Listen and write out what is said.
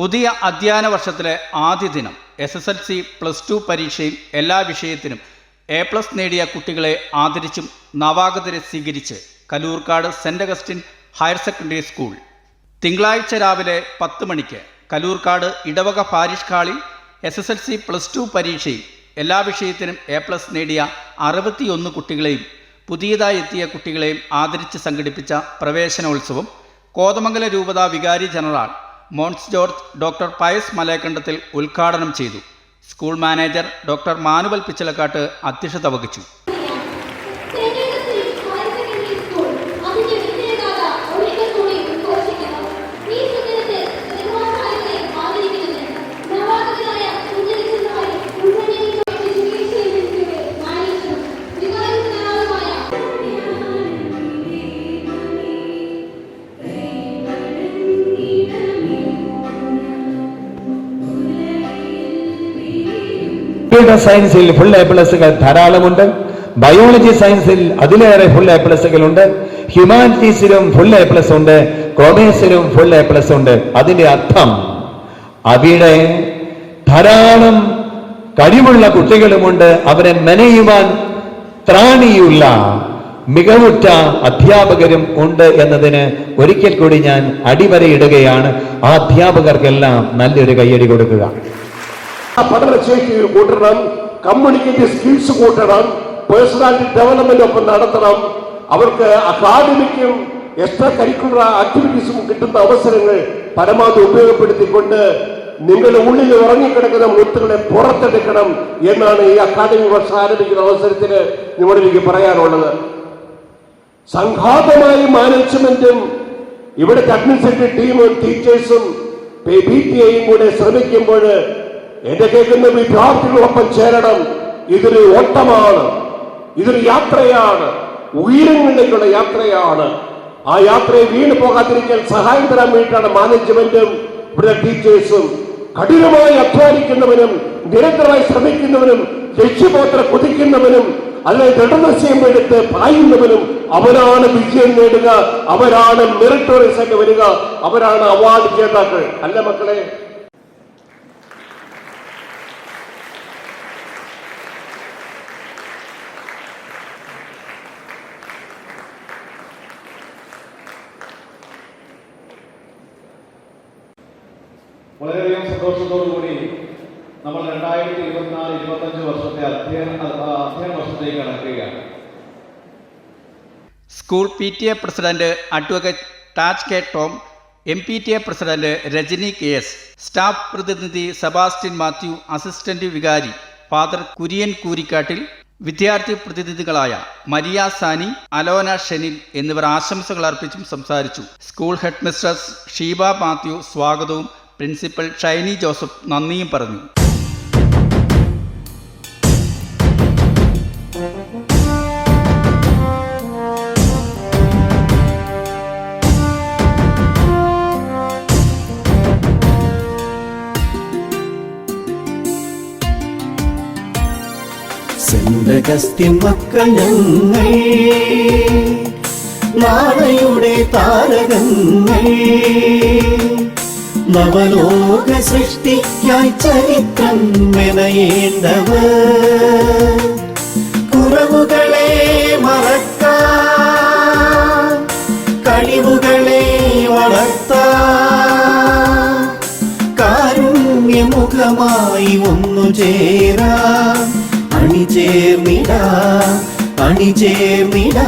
പുതിയ അധ്യയന വർഷത്തിലെ ആദ്യ ദിനം S S L C plus two പരീക്ഷയിൽ എല്ലാ വിഷയത്തിനും എ പ്ലസ് നേടിയ കുട്ടികളെ ആദരിച്ചും നവാഗതരെ സ്വീകരിച്ച് Kalloorkad saint Augustine higher secondary school. തിങ്കളാഴ്ച രാവിലെ പത്ത് മണിക്ക് കലൂർക്കാട് ഇടവക പാരിഷ് ഹാളിൽ S S L C plus two പരീക്ഷയിൽ എല്ലാ വിഷയത്തിനും എ പ്ലസ് നേടിയ അറുപത്തിയൊന്ന് കുട്ടികളെയും പുതിയതായി എത്തിയ കുട്ടികളെയും ആദരിച്ച് സംഘടിപ്പിച്ച പ്രവേശനോത്സവം കോതമംഗല രൂപത വികാരി general Mons George doctor Pius Malayakandathil ഉദ്ഘാടനം ചെയ്തു. School manager doctor Manuel Pichalakkattu അധ്യക്ഷത വഹിച്ചു. കമ്പ്യൂട്ടർ സയൻസിൽ ഫുൾ എ പ്ലസുകൾ ധാരാളമുണ്ട്. ബയോളജി സയൻസിൽ അതിലേറെ ഫുൾ എ പ്ലസുകളുണ്ട് ഹ്യൂമാനിറ്റീസിലും ഫുൾ എ പ്ലസ് ഉണ്ട്. കോമേഴ്സിലും ഫുൾ എ പ്ലസ് ഉണ്ട്. അതിന്റെ അർത്ഥം അവിടെ ധാരാളം കഴിവുള്ള കുട്ടികളുമുണ്ട്. അവരെ മെനയുവാൻ ത്രാണിയുള്ള മികവുറ്റ അധ്യാപകരും ഉണ്ട് എന്നതിന് ഒരിക്കൽ കൂടി ഞാൻ അടിവരയിടുകയാണ്. ആ അധ്യാപകർക്കെല്ലാം നല്ലൊരു കയ്യടി കൊടുക്കുക. പഠനശേഷി കൂട്ടണം കമ്മ്യൂണിക്കേറ്റീവ് സ്കിൽസ് കൂട്ടണം പേഴ്സണാലിറ്റി ഡെവലപ്മെന്റ് ഒക്കെ നടത്തണം. അവർക്ക് അക്കാദമിക്കും എക്സ്ട്രാ കരിക്കുലർ ആക്ടിവിറ്റീസും കിട്ടുന്ന അവസരങ്ങൾ പരമാവധി ഉപയോഗപ്പെടുത്തിക്കൊണ്ട് നിങ്ങളുടെ ഉള്ളിൽ ഉറങ്ങിക്കിടക്കുന്ന മുത്തുകളെ പുറത്തെടുക്കണം എന്നാണ് ഈ അക്കാദമി വർഷം ആരംഭിക്കുന്ന അവസരത്തിൽ നിങ്ങളോട് എനിക്ക് പറയാനുള്ളത്. സംഘാതമായി മാനേജ്മെന്റും ഇവിടുത്തെ അഡ്മിനിസ്ട്രേറ്റീവ് ടീമും ടീച്ചേഴ്സും പി ടി കൂടെ ശ്രമിക്കുമ്പോൾ എന്റെ കേൾക്കുന്ന വിദ്യാർത്ഥികളോടൊപ്പം ചേരണം. ഇതൊരു ഓട്ടമാണ്. ഇതൊരു യാത്രയാണ്. ഉയരങ്ങളിലേക്കുള്ള യാത്രയാണ്. ആ യാത്രയെ വീണ് പോകാതിരിക്കാൻ സഹായം തരാൻ വേണ്ടിയിട്ടാണ് മാനേജ്മെന്റും ഇവിടുത്തെ ടീച്ചേഴ്സും കഠിനമായി അധ്വാനിക്കുന്നവനും നിരന്തരമായി ശ്രമിക്കുന്നവനും ലക്ഷ്യബോധന കുതിക്കുന്നവനും അല്ലെ ദൃഢനിശ്ചയം എടുത്ത് പായുന്നവനും അവരാണ് വിജയം നേടുക അവരാണ് മെറിറ്റോറിയസ് ആയിട്ട് വരിക അവരാണ് അവാർഡ് ജേതാക്കൾ. അല്ല മക്കളെ? വളരെയധികം സന്തോഷത്തോടുകൂടി നമ്മൾ രണ്ടായിരത്തി ഇരുപത്തിനാല് ഇരുപത്തഞ്ച് വർഷത്തെ അധ്യയന അധ്യയന വർഷത്തേക്ക് കടക്കുകയാണ്. School P T A president advocate ടാച്ച് K Tom M P T A president Rajani K S staff പ്രതിനിധി സെബാസ്റ്റ്യൻ മാത്യു അസിസ്റ്റന്റ് വികാരി ഫാദർ കുര്യൻ കൂരിക്കാട്ടിൽ വിദ്യാർത്ഥി പ്രതിനിധികളായ മരിയ സാനി അലോന ഷെനിൽ എന്നിവർ ആശംസകൾ അർപ്പിച്ചും സംസാരിച്ചു. സ്കൂൾ ഹെഡ്മിസ്ട്രസ് ഷീബ മാത്യു സ്വാഗതവും പ്രിൻസിപ്പൽ ഷൈനി ജോസഫ് നന്ദിയും പറഞ്ഞു. സെന്തകസ്ത്യൻ മക്കൾ ഞങ്ങൾ നാളെയുടെ താരകങ്ങൾ. നവലോക സൃഷ്ടിക്കായി ചരിത്രം മെനയേണ്ടവർ. കുറവുകളെ മറക്കാൻ കഴിവുകളെ വളർത്താൻ കാരുണ്യമുഖമായി ഒന്നു ചേരാ. അണിചേർന്നിടാ. അണിചേർന്നിടാ.